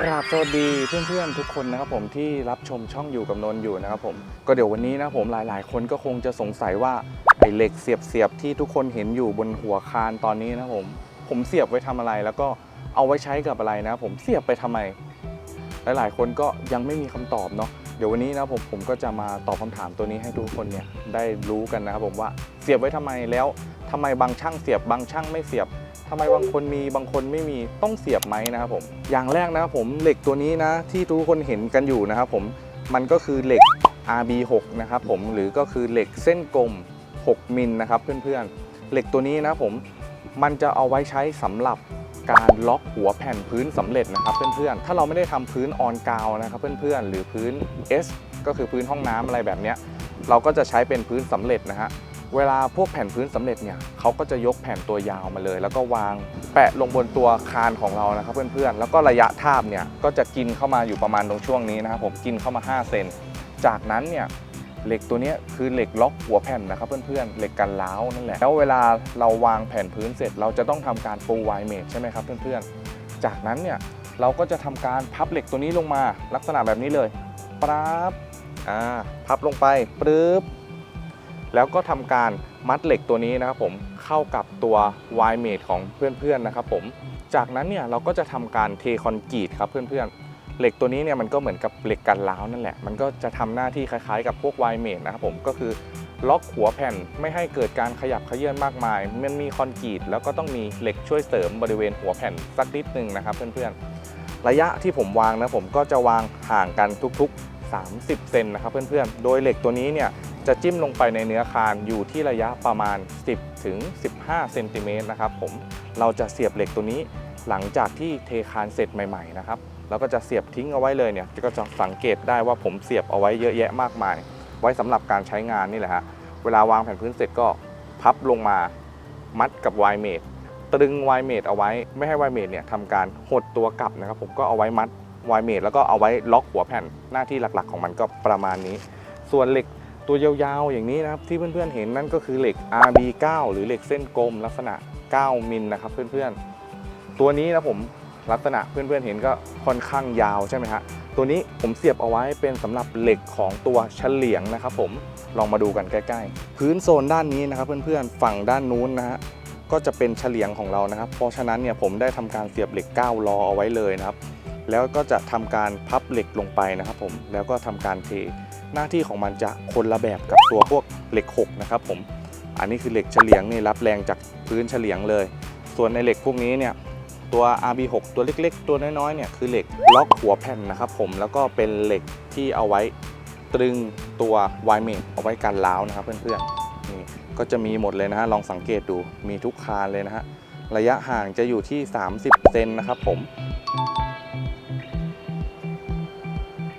กราบสวัสดีเพื่อนๆทุกคนนะครับผมที่รับชมช่องอยู่กับนนท์อยู่นะครับผมก็เดี๋ยววันนี้นะผมหลายๆ คนก็คงจะสงสัยว่าไอ้เหล็กเสียบๆที่ทุกคนเห็นอยู่บนหัวคานตอนนี้นะผมผมเสียบไว้ทำอะไรแล้วก็เอาไว้ใช้กับอะไรนะผมเสียบไปทำไม หลายๆ คนก็ยังไม่มีคำตอบเนาะเดี๋ยววันนี้นะผมผมก็จะมาตอบคำถามตัวนี้ให้ทุกคนเนี่ยได้รู้กันนะครับผมว่าเสียบไว้ทำไมแล้วทำไมบางช่างเสียบบางช่างไม่เสียบ ทำไมบางคนมีบางคนไม่มีต้องเสียบไหมนะครับผม อย่างแรกนะครับผมเหล็กตัวนี้นะที่ทุกคนเห็นกันอยู่นะครับผมมันก็คือเหล็ก RB6 นะครับผมหรือก็คือเหล็กเส้นกลม 6 มิลนะครับเพื่อนๆเหล็กตัวนี้นะครับผมมันจะเอาไว้ใช้สำหรับการล็อกหัวแผ่นพื้นสำเร็จนะครับเพื่อนๆถ้าเราไม่ได้ทำพื้นออนกาวนะครับเพื่อนๆหรือพื้น S ก็คือพื้นห้องน้ำอะไรแบบเนี้ยเราก็จะใช้เป็นพื้นสำเร็จนะฮะ เวลาพวกแผ่นพื้นสำเร็จเนี่ยเขาก็จะยกแผ่นตัวยาวมาเลย แล้วก็วางแปะลงบนตัวคานของเรานะครับเพื่อนๆ แล้วก็ระยะทาบเนี่ยก็จะกินเข้ามาอยู่ประมาณตรงช่วงนี้นะครับผมกินเข้ามา 5 เซน จากนั้นเนี่ยเหล็กตัวนี้คือเหล็กล็อกหัวแผ่นนะครับเพื่อนๆ เหล็กกันล้าวนั่นแหละ แล้วเวลาเราวางแผ่นพื้นเสร็จ เราจะต้องทำการปูไวเมทใช่ไหมครับเพื่อนๆ จากนั้นเนี่ยเราก็จะทำการพับเหล็กตัวนี้ลงมาลักษณะแบบนี้เลยปราบอ่าพับลงไปปึ๊บ แล้วก็ทำการมัดเหล็กตัวนี้นะครับผมเข้ากับตัววายเมทของเพื่อนๆนะครับผมจากนั้นเนี่ยเราก็จะทำการเทคอนกรีตครับเพื่อนๆเหล็กตัวนี้เนี่ยมันก็เหมือนกับเหล็กกันร้าวนั่นแหละ มันก็จะทำหน้าที่คล้ายๆกับพวกวายเมทนะครับผมก็คือล็อกหัวแผ่นไม่ให้เกิดการขยับเขยื่อนมากมาย มันมีคอนกรีตแล้วก็ต้องมีเหล็กช่วยเสริมบริเวณหัวแผ่นสักนิดนึงนะครับเพื่อนๆ ระยะที่ผมวางนะผมก็จะวางห่างกันทุกๆ 30 เซนนะครับเพื่อนๆ โดยเหล็กตัวนี้เนี่ยจะจิ้มลงไปในเนื้อคานอยู่ที่ระยะประมาณ 10 ถึง 15 เซนติเมตรนะครับผม เราจะเสียบเหล็กตัวนี้หลังจากที่เทคานเสร็จใหม่ๆนะครับเราก็จะเสียบทิ้งเอาไว้เลยเนี่ยก็จะสังเกตได้ว่าผมเสียบเอาไว้เยอะแยะมากมาย ไว้สำหรับการใช้งานนี่แหละฮะ เวลาวางแผ่นพื้นเสร็จก็พับลงมามัดกับไวเมดตรึงไวเมดเอาไว้ ไม่ให้ไวเมดเนี่ยทำการหดตัวกลับนะครับ ผมก็เอาไว้มัด ไวเมดแล้วก็เอาไว้ล็อกหัวแผ่นหน้าที่หลักๆ ของมันก็ประมาณนี้ ส่วนเหล็กตัวยาวๆ อย่างนี้นะครับที่เพื่อนๆเห็นนั่นก็คือเหล็ก RB9 หรือเหล็กเส้นกลม ลักษณะ 9 มิลนะครับเพื่อนๆ ตัวนี้นะผมลักษณะเพื่อนๆเห็นก็ค่อนข้างยาวใช่ไหมฮะตัวนี้ผมเสียบเอาไว้เป็นสำหรับเหล็กของตัวเฉลียงนะครับผมลองมาดูกันใกล้ๆ พื้นโซนด้านนี้นะครับเพื่อนๆฝั่งด้านนู้นนะฮะก็จะเป็นเฉลียงของเรานะครับ เพราะฉะนั้นเนี่ยผมได้ทำการเสียบเหล็ก 9 ล้อเอาไว้เลยนะครับ แล้วก็จะทำการพับเหล็กลงไปนะครับผมแล้วก็ทำการเทหน้าที่ของมันจะคนละแบบกับตัวพวกเหล็ก6นะครับผมอันนี้คือเหล็กเฉลียงนี่รับแรงจากพื้นเฉลียงเลย ส่วนในเหล็กพวกนี้เนี่ยตัว RB6 ตัวเล็กๆ ตัวน้อยๆเนี่ยคือเหล็กล็อกหัวแผ่นนะครับผมแล้วก็เป็นเหล็กที่เอาไว้ตรึงตัวไวเมทเอาไว้กันล้าวนะครับเพื่อนๆนี่ก็จะมีหมดเลยนะฮะลองสังเกตดูมีทุกคานเลยนะฮะระยะห่างจะอยู่ที่ 30 เซนนะครับผม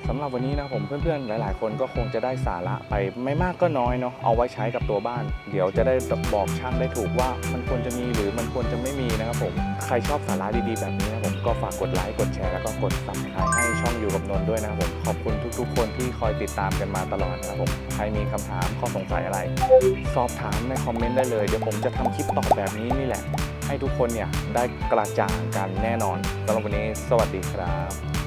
สำหรับวันนี้นะผมเพื่อนๆ หลาย ๆ คนก็คงจะได้สาระไปไม่มากก็น้อยเนาะเอาไว้ใช้กับตัวบ้าน เดี๋ยวจะได้บอกช่างได้ถูกว่ามันควรจะมีหรือมันควรจะไม่มีนะครับผมใครชอบสาระดีๆ แบบนี้นะผมก็ฝากกดไลค์กดแชร์แล้วก็กด subscribe ให้ช่องอยู่กับนนท์ด้วยนะครับผมขอบคุณทุก ๆ คนที่คอยติดตามกันมาตลอดนะครับผมใครมีคำถามข้อสงสัยอะไร สอบถามในคอมเมนต์ได้เลยเดี๋ยวผมจะทำคลิปตอบแบบนี้นี่แหละ ให้ทุกคนเนี่ยได้กระจ่างกันแน่นอนสำหรับวันนี้ สวัสดีครับ